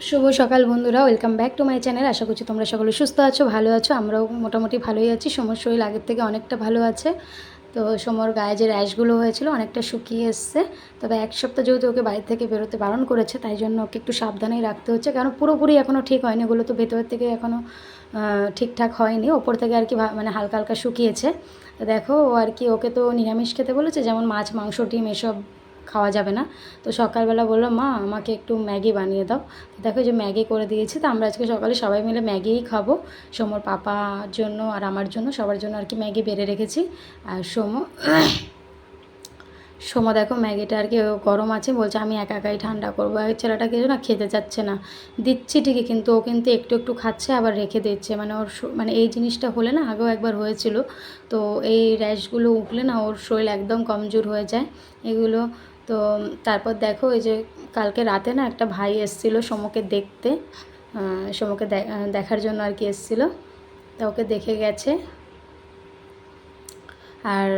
শুভ সকাল বন্ধুরা welcome back to my channel আশা করছি তোমরা সকলে সুস্থ আছো, ভালো আছো, আমরাও মোটামুটি ভালোই আছি। সমর শরীর আগের থেকে অনেকটা ভালো আছে। তো সমর গায়ে যে র্যাশগুলো হয়েছিল অনেকটা শুকিয়ে এসছে। তবে এক সপ্তাহ যেহেতু ওকে বাড়ি থেকে বেরোতে বারণ করেছে, তাই জন্য ওকে একটু সাবধানেই রাখতে হচ্ছে। কারণ পুরোপুরি এখনও ঠিক হয়নি, ওগুলো তো ভেতর থেকে এখনও ঠিকঠাক হয়নি। ওপর থেকে আর কি মানে হালকা হালকা শুকিয়েছে। দেখো ও আর কি, ওকে তো নিরামিষ খেতে বলেছে, যেমন মাছ, মাংস, ডিম, এসব খাওয়া যাবে না। তো সকালবেলা বলল, মা, আমাকে একটু ম্যাগি বানিয়ে দাও। দেখো যে ম্যাগি করে দিয়েছি। তো আমরা আজকে সকালে সবাই মিলে ম্যাগিই খাব। সোমর পাপার জন্য আর আমার জন্য, সবার জন্য আর কি ম্যাগি বেড়ে রেখেছি। আর সোম, সোমা দেখো ম্যাগিটা আর কি গরম আছে, বলছে আমি একা একাই ঠান্ডা করব। আর ছেলেটা কিছু না খেতে চাচ্ছে না। দিচ্ছি ঠিকই, কিন্তু ও কিন্তু একটু একটু খাচ্ছে, আবার রেখে দিচ্ছে। মানে ওর মানে এই জিনিসটা হলে না আগেও একবার হয়েছিল। তো এই র্যাশগুলো উঠলে না ওর শরীর একদম কমজোর হয়ে যায়। এগুলো তো তারপর দেখো এই যে কালকে রাতে না একটা ভাই এসেছিল সোমকে দেখতে সমকে দেখার জন্য আর কি এসেছিল। তা ওকে দেখে গেছে। আর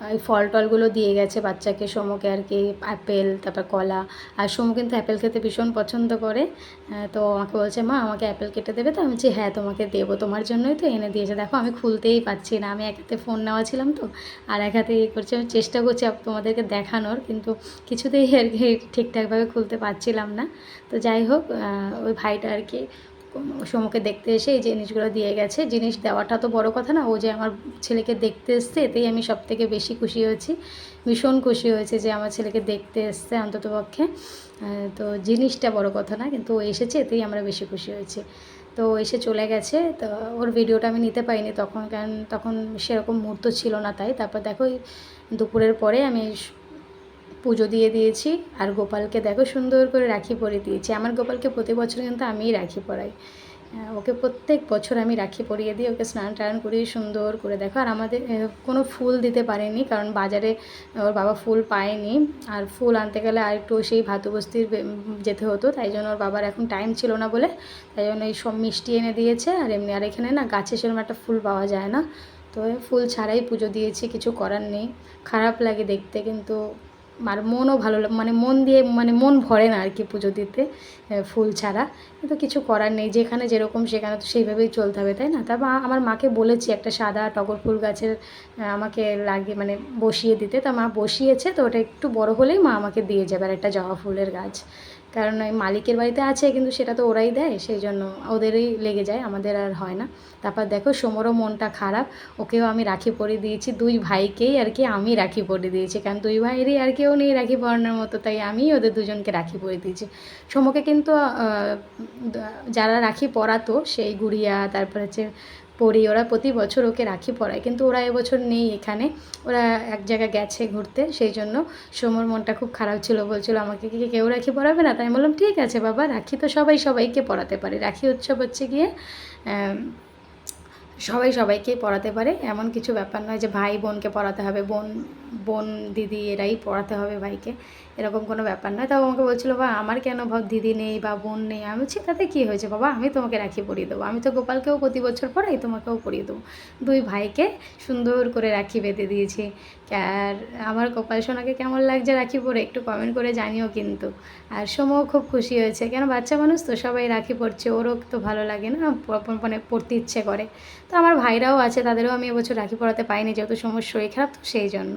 এই ফল টলগুলো দিয়ে গেছে বাচ্চাকে সমকে আর কি অ্যাপেল তারপর কলা। আর সোমু কিন্তু অ্যাপেল খেতে ভীষণ পছন্দ করে। তো আমাকে বলছে, মা, আমাকে অ্যাপেল কেটে দেবে তো? আমি বলছি হ্যাঁ তোমাকে দেবো। তোমার জন্যই তো এনে দিয়েছে। দেখো, আমি খুলতেই পারছি না। আমি এক হাতে ফোন নেওয়া ছিলাম তো, আর এক হাতে ইয়ে করছি। আমি চেষ্টা করছি তোমাদেরকে দেখানোর, কিন্তু কিছুতেই আর কি ঠিকঠাকভাবে খুলতে পারছিলাম না। তো যাই হোক ওই ভাইটা আর কি সমুখে দেখতে এসে এই জিনিসগুলো দিয়ে গেছে। জিনিস দেওয়াটা তো বড় কথা না, ও যে আমার ছেলেকে দেখতে এসছে, এতেই আমি সব থেকে বেশি খুশি হয়েছি। ভীষণ খুশি হয়েছে যে আমার ছেলেকে দেখতে এসছে অন্ততপক্ষে। তো জিনিসটা বড় কথা না, কিন্তু ও এসেছে, এতেই আমরা বেশি খুশি হয়েছি। তো এসে চলে গেছে, তো ওর ভিডিওটা আমি নিতে পারিনি তখন, কারণ তখন সেরকম মুহূর্ত ছিল না তাই। তারপর দেখো দুপুরের পরে আমি পুজো দিয়ে দিয়েছি। আর গোপালকে দেখো সুন্দর করে রাখি পরিয়ে দিয়েছি। আমার গোপালকে প্রতি বছর কিন্তু আমিই রাখি পরাই। ওকে প্রত্যেক বছর আমি রাখি পরিয়ে দিই। ওকে স্নান টান করিয়ে সুন্দর করে দেখো। আর আমাদের কোনো ফুল দিতে পারেনি, কারণ বাজারে ওর বাবা ফুল পায়নি। আর ফুল আনতে গেলে আর একটু সেই ভাতুবস্তির যেতে হতো। তাই জন্য ওর বাবার এখন টাইম ছিল না বলে। তাই জন্য এই সব মিষ্টি এনে দিয়েছে। আর এমনি আর এখানে না গাছে সেরকম একটা ফুল পাওয়া যায় না। তো ফুল ছাড়াই পুজো দিয়েছি। কিছু করার নেই। খারাপ লাগে দেখতে কিন্তু আর মনও ভালো মানে মন দিয়ে মানে মন ভরে না আর কি পুজো দিতে ফুল ছাড়া। কিন্তু কিছু করার নেই, যেখানে যেরকম সেখানে তো সেইভাবেই চলতে হবে, তাই না? তারপর আমার মাকে বলেছি একটা সাদা টগর ফুল গাছের আমাকে লাগিয়ে মানে বসিয়ে দিতে। তা মা বসিয়েছে, তো ওটা একটু বড় হলেই মা আমাকে দিয়ে যাবে, আর একটা জবা ফুলের গাছ। কারণ ওই মালিকের বাড়িতে আছে, কিন্তু সেটা তো ওরাই দেয়, সেই জন্য ওদেরই লেগে যায়, আমাদের আর হয় না। তারপর দেখো, সোমরও মনটা খারাপ, ওকেও আমি রাখি পরিয়ে দিয়েছি, দুই ভাইকেই আর কি আমি রাখি পরিয়ে দিয়েছি, কারণ দুই ভাইয়েরই আর কেউ নেই রাখি পরানোর মতো, তাই আমি ওদের দুজনকে রাখি পরিয়ে দিয়েছি। সোমকে কিন্তু যারা রাখি পরাতো, সেই গুড়িয়া, তারপর হচ্ছে পরি ওরা প্রতি বছর ওকে রাখি পরায়। কিন্তু ওরা এবছর নেই এখানে। ওরা এক জায়গায় গেছে ঘুরতে, সেই জন্য সোমর মনটা খুব খারাপ ছিল। বলছিল, আমাকে কি কেউ রাখি পরাবে না? তাই আমি বললাম, ঠিক আছে বাবা, রাখি তো সবাই সবাইকে পড়াতে পারে। রাখি উৎসব হচ্ছে গিয়ে সবাই সবাইকে পড়াতে পারে। এমন কিছু ব্যাপার নয় যে ভাই বোনকে পড়াতে হবে। বোন বোন, দিদি এরাই পড়াতে হবে ভাইকে। এরকম কোনো ব্যাপার নয়। তাও আমাকে বলছিল বা আমার কেন ভাব দিদি নেই বা বোন নেই? আমি বলছি, তাতে কী হয়েছে বাবা? আমি তোমাকে রাখি পরিয়ে দেবো। আমি তো গোপালকেও প্রতি বছর পড়াই, তোমাকেও পরিয়ে দেবো। দুই ভাইকে সুন্দর করে রাখি বেঁধে দিয়েছি। আর আমার গোপাল সোনাকে কেমন লাগছে রাখি পরে একটু কমেন্ট করে জানিও কিন্তু। আর সোমও খুব খুশি হয়েছে। কেন, বাচ্চা মানুষ তো সবাই রাখি পড়ছে, ওরও তো ভালো লাগে না মানে পড়তে ইচ্ছে করে। তো আমার ভাইরাও আছে, তাদেরও আমি এবছর রাখি পড়াতে পাইনি, যেহেতু সময় শরীর খারাপ তো সেই জন্য।